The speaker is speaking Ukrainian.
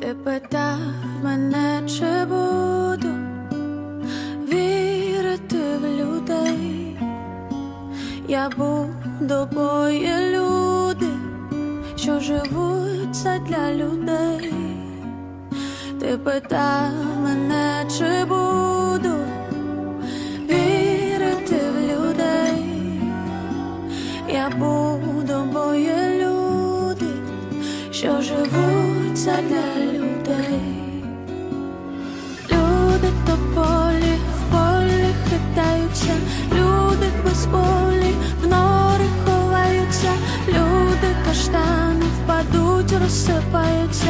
Ти питав мене, чи буду вірити в людей. Я буду, бо є люди, що живуть задля людей. Ти питав мене, чи буду вірити в людей. Я буду, бо є люди, що живуть задля людей. Люди тополі в полі хитаються, люди без полі, в нори ховаються, люди каштани впадуть, розсипаються,